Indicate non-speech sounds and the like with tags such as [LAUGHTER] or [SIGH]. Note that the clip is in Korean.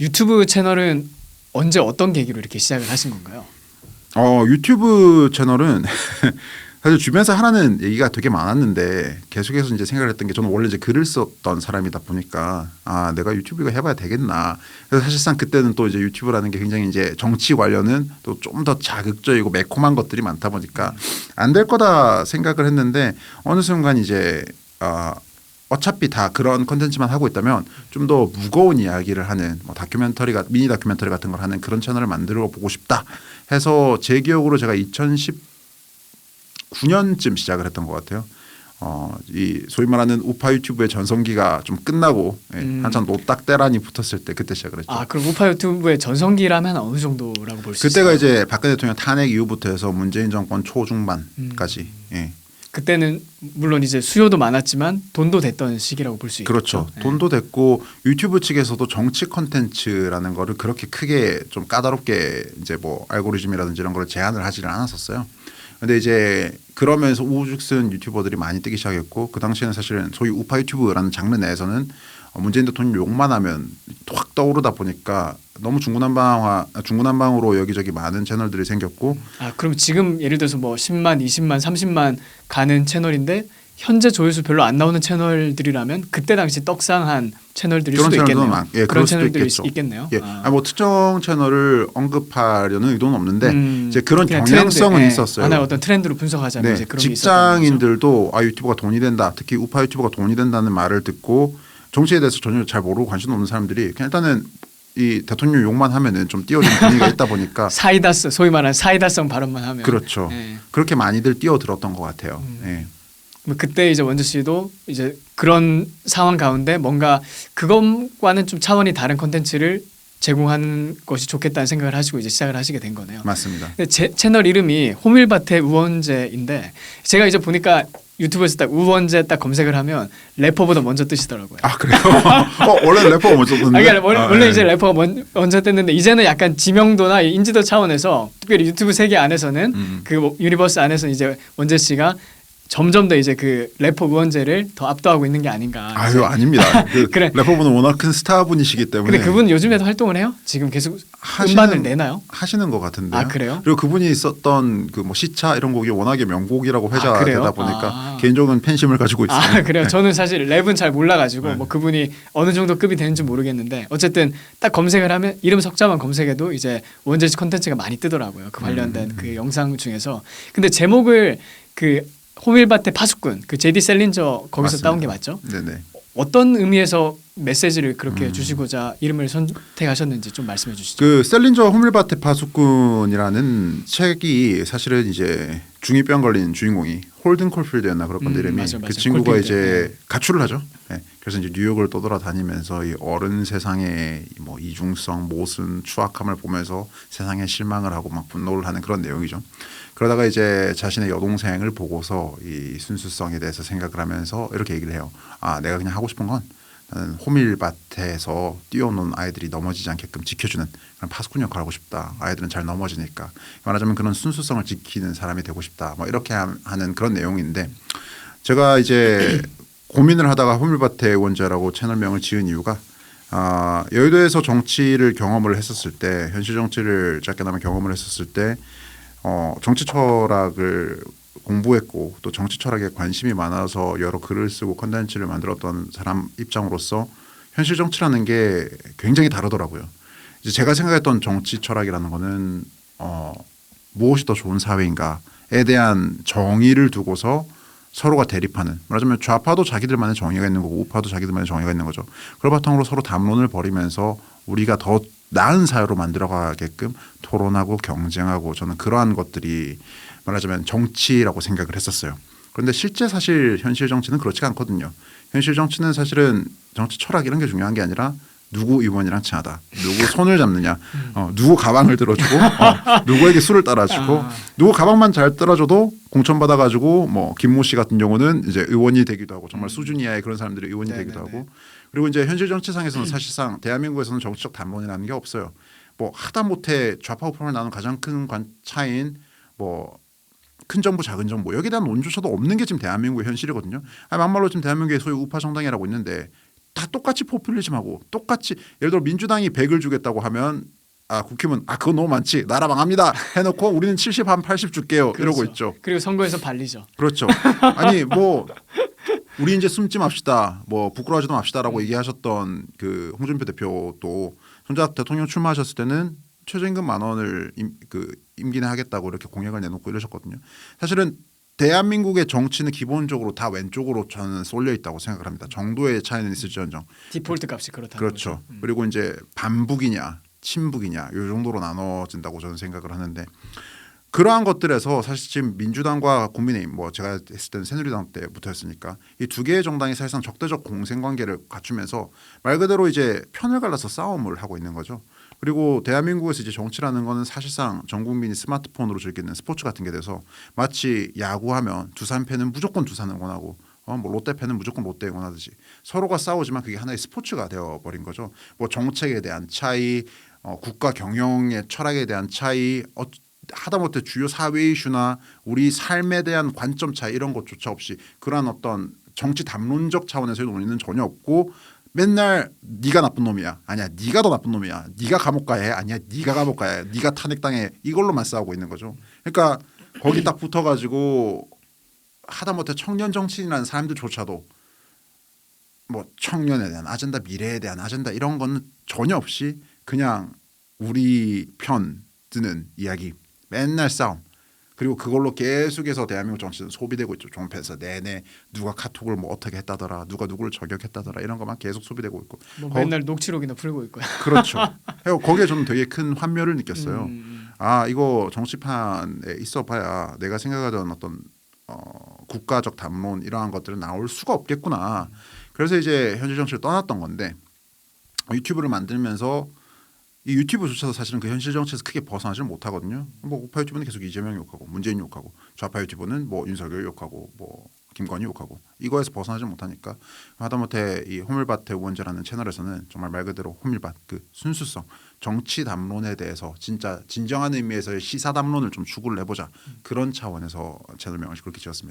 유튜브 채널은 언제 어떤 계기로 이렇게 시작을 하신 건가요? 어 유튜브 채널은 [LAUGHS] 사실 주변에서 하라는 얘기가 되게 많았는데 계속해서 이제 생각을 했던 게 저는 원래 이제 글을 썼던 사람이다 보니까 아 내가 유튜브 이거 해봐야 되겠나 그래서 사실상 그때는 또 이제 유튜브라는 게 굉장히 이제 정치 관련은 또 좀 더 자극적이고 매콤한 것들이 많다 보니까 안 될 거다 생각을 했는데 어느 순간 이제 아 어차피 다 그런 컨텐츠만 하고 있다면 좀 더 무거운 이야기를 하는 뭐 다큐멘터리가 미니 다큐멘터리 같은 걸 하는 그런 채널을 만들어 보고 싶다 해서 제 기억으로 제가 2019년쯤 시작을 했던 것 같아요. 어, 이 소위 말하는 우파 유튜브의 전성기가 좀 끝나고 예, 음. 한참 노딱대란이 붙었을 때 그때 시작을 했죠. 아 그럼 우파 유튜브의 전성기라면 어느 정도라고 볼 수 있어요? 그때가 이제 박근혜 대통령 탄핵 이후부터 해서 문재인 정권 초중반까지 예. 그때는 물론 이제 수요도 많았지만 돈도 됐던 시기라고 볼 수 있죠. 그렇죠. 네. 돈도 됐고 유튜브 측에서도 정치 컨텐츠라는 거를 그렇게 크게 좀 까다롭게 이제 뭐 알고리즘이라든지 이런 걸 제한을 하지를 않았었어요. 근데 이제 그러면서 우후죽순 유튜버들이 많이 뜨기 시작했고 그 당시에는 사실은 소위 우파 유튜브라는 장르 내에서는 어, 문재인 대통령 욕만 하면 확 떠오르다 보니까 너무 중구난방화 중구난방으로 여기저기 많은 채널들이 생겼고 아 그럼 지금 예를 들어서 뭐 10만, 20만, 30만 가는 채널인데 현재 조회수 별로 안 나오는 채널들이라면 그때 당시 떡상한 채널들일 수도 있겠네요. 많- 예, 그런 채널들이 있겠죠. 있겠네요. 예, 아. 아, 뭐 특정 채널을 언급하려는 의도는 없는데 음, 이제 그런 경향성은 트렌드, 예, 있었어요. 하나의 어떤 트렌드로 분석하자면 네, 이제 그런. 직장인들도 아 유튜브가 돈이 된다. 특히 우파 유튜브가 돈이 된다는 말을 듣고 정치에 대해서 전혀 잘 모르고 관심 없는 사람들이 그냥 일단은 이 대통령 욕만 하면은 좀 띄워주는 분위기가 있다 보니까 [LAUGHS] 사이다스 소위 말하는 사이다성 발언만 하면 그렇죠. 예. 그렇게 많이들 뛰어들었던 것 같아요. 음. 예. 그럼 그때 이제 원주 씨도 이제 그런 상황 가운데 뭔가 그것과는 좀 차원이 다른 콘텐츠를 제공하는 것이 좋겠다는 생각을 하시고 이제 시작을 하시게 된 거네요. 맞습니다. 제 채널 이름이 호밀밭의 우원재인데 제가 이제 보니까 유튜브에서 딱 우원재 딱 검색을 하면 래퍼보다 먼저 뜨시더라고요. 아 그래요? [LAUGHS] 어, 원래 래퍼가 먼저 아, 떴는데. 그러니까 원래, 아, 원래 예. 이제 래퍼가 먼, 먼저 떴는데 이제는 약간 지명도나 인지도 차원에서 특별히 유튜브 세계 안에서는 음. 그뭐 유니버스 안에서 이제 원재 씨가 점점 더 이제 그 래퍼 우원재를 더 압도하고 있는 게 아닌가. 아유 아닙니다. [LAUGHS] 그 그래. 래퍼분은 워낙 큰 스타분이시기 때문에. 근데 그분 요즘에도 활동을 해요? 지금 계속 하시는- 음반을 내나요? 하시는 것 같은데요. 아, 그래요? 그리고 그분이 썼던 그 뭐 시차 이런 곡이 워낙에 명곡이라고 아? 회자되다 보니까 아. 개인적인 팬심을 가지고 있어요. 아 그래요? 저는 사실 랩은 잘 몰라가지고 네. 뭐 그분이 어느 정도 급이 되는지 모르겠는데 어쨌든 딱 검색을 하면 이름 석자만 검색해도 이제 원제시 컨텐츠가 많이 뜨더라고요. 그 관련된 음. 그 영상 중에서 근데 제목을 그 호밀밭의 파수꾼 그 제디 셀린저 거기서 맞습니다. 따온 게 맞죠? 네네. 어떤 의미에서 메시지를 그렇게 음. 주시고자 이름을 선택하셨는지 좀 말씀해 주시죠. 그 셀린저 호밀밭의 파수꾼이라는 책이 사실은 이제 중이병 걸린 주인공이 홀든 콜필드였나 그럴 건데 음, 이름이 맞아, 맞아. 그 친구가 콜필드. 이제 가출을 하죠. 네. 그래서 이제 뉴욕을 떠돌아다니면서 이 어른 세상의 뭐 이중성, 모순, 추악함을 보면서 세상에 실망을 하고 막 분노를 하는 그런 내용이죠. 그러다가 이제 자신의 여동생을 보고서 이 순수성에 대해서 생각을 하면서 이렇게 얘기를 해요. 아, 내가 그냥 하고 싶은 건 나는 호밀밭에서 뛰어노는 아이들이 넘어지지 않게끔 지켜주는 그런 파수꾼 역할을 하고 싶다. 아이들은 잘 넘어지니까 말하자면 그런 순수성을 지키는 사람이 되고 싶다. 뭐 이렇게 하- 하는 그런 내용인데 제가 이제 고민을 하다가 호밀밭의 원자라고 채널명을 지은 이유가 아, 여의도에서 정치를 경험을 했었을 때 현실 정치를 짧게나마 경험을 했었을 때 어, 정치 철학을 공부했고 또 정치 철학에 관심이 많아서 여러 글을 쓰고 컨텐츠를 만들었던 사람 입장으로서 현실 정치라는 게 굉장히 다르더라고요. 이제 제가 생각했던 정치 철학이라는 거는 어, 무엇이 더 좋은 사회인가에 대한 정의를 두고서 서로가 대립하는 말하자면 좌파도 자기들만의 정의가 있는 거고 우파도 자기들만의 정의가 있는 거죠. 그걸 바탕으로 서로 담론을 벌이면서 우리가 더 나은 사회로 만들어가게끔 토론하고 경쟁하고 저는 그러한 것들이 말하자면 정치라고 생각을 했었어요. 그런데 실제 사실 현실 정치는 그렇지가 않거든요. 현실 정치는 사실은 정치 철학 이런 게 중요한 게 아니라 누구 의원이랑 친하다, 누구 손을 잡느냐, 어, 누구 가방을 들어주고, 어, 누구에게 술을 따라주고, 아. 누구 가방만 잘 따라줘도 공천 받아가지고 뭐 김모 씨 같은 경우는 이제 의원이 되기도 하고 정말 수준 이하의 그런 사람들이 의원이 되기도 네네네. 하고 그리고 이제 현실 정치상에서는 사실상 대한민국에서는 정치적 담론이라는 게 없어요. 뭐 하다 못해 좌파 우파를 나눈 가장 큰 관- 차이인 뭐큰 정부 작은 정부 여기에 대한 논조차도 없는 게 지금 대한민국의 현실이거든요. 아니, 막말로 지금 대한민국에 소위 우파 정당이라고 있는데 다 똑같이 포퓰리즘하고 똑같이 예를 들어 민주당이 100을 주겠다고 하면 아 국힘은 아 그거 너무 많지 나라 망합니다 해놓고 우리는 70 한 80 줄게요 이러고 그렇죠. 있죠. 그리고 선거에서 발리죠. 그렇죠. 아니 뭐 우리 이제 숨지 맙시다. 뭐 부끄러워하지도 맙시다라고 얘기하셨던 그 홍준표 대표도 손자 대통령 출마하셨을 때는 최저임금 만 원을 임, 그 임기내 하겠다고 이렇게 공약을 내놓고 이러셨거든요. 사실은 대한민국의 정치는 기본적으로 다 왼쪽으로 저는 쏠려 있다고 생각을 합니다. 정도의 차이는 있을지언정. 디폴트 값이 그렇다는 그렇죠. 음. 그리고 이제 반북이냐 친북이냐 이 정도로 나눠진다고 저는 생각을 하는데 그러한 것들에서 사실 지금 민주당과 국민의힘 뭐 제가 했을 때는 새누리당 때부터였으니까 이 두 개의 정당이 사실상 적대적 공생 관계를 갖추면서 말 그대로 이제 편을 갈라서 싸움을 하고 있는 거죠. 그리고 대한민국에서 이제 정치라는 거는 사실상 전 국민이 스마트폰으로 즐기는 스포츠 같은 게 돼서 마치 야구하면 두산 팬은 무조건 두산을 응원하고 어, 뭐 롯데 팬은 무조건 롯데 응원하듯이 서로가 싸우지만 그게 하나의 스포츠가 되어 버린 거죠. 뭐 정책에 대한 차이, 어, 국가 경영의 철학에 대한 차이, 어, 하다못해 주요 사회 이슈나 우리 삶에 대한 관점 차이 이런 것조차 없이 그러한 어떤 정치 담론적 차원에서의 논의는 전혀 없고 맨날 네가 나쁜 놈이야. 아니야 네가 더 나쁜 놈이야. 네가 감옥 가야 해 아니야 네가 감옥 가야 해 네가 탄핵 당해. 이걸로만 싸우고 있는 거죠. 그러니까 거기 딱 붙어가지고 하다못해 청년 정치인이라는 사람들조차도 뭐 청년에 대한 아젠다 미래에 대한 아젠다 이런 거는 전혀 없이 그냥 우리 편 드는 이야기. 맨날 싸움 그리고 그걸로 계속해서 대한민국 정치는 소비되고 있죠. 종편에서 내내 누가 카톡을 뭐 어떻게 했다더라 누가 누구를 저격했다더라 이런 것만 계속 소비되고 있고. 뭐 거- 맨날 녹취록이나 풀고 있고요. [LAUGHS] 그렇죠. 그리고 거기에 저는 되게 큰 환멸을 느꼈어요. 음, 아 이거 정치판에 있어봐야 내가 생각하던 어떤 어, 국가적 담론 이러한 것들은 나올 수가 없겠구나. 그래서 이제 현실 정치를 떠났던 건데 유튜브를 만들면서 이 유튜브조차도 사실은 그 현실 정치에서 크게 벗어나지를 못하거든요. 뭐 우파 유튜브는 계속 이재명 욕하고 문재인 욕하고 좌파 유튜브는 뭐 윤석열 욕하고 뭐 김건희 욕하고 이거에서 벗어나지 못하니까 하다못해 이 호밀밭 대우원제라는 채널에서는 정말 말 그대로 호밀밭 그 순수성 정치 담론에 대해서 진짜 진정한 의미에서의 시사 담론을 좀 추구를 해보자 그런 차원에서 채널명을 그렇게 지었습니다.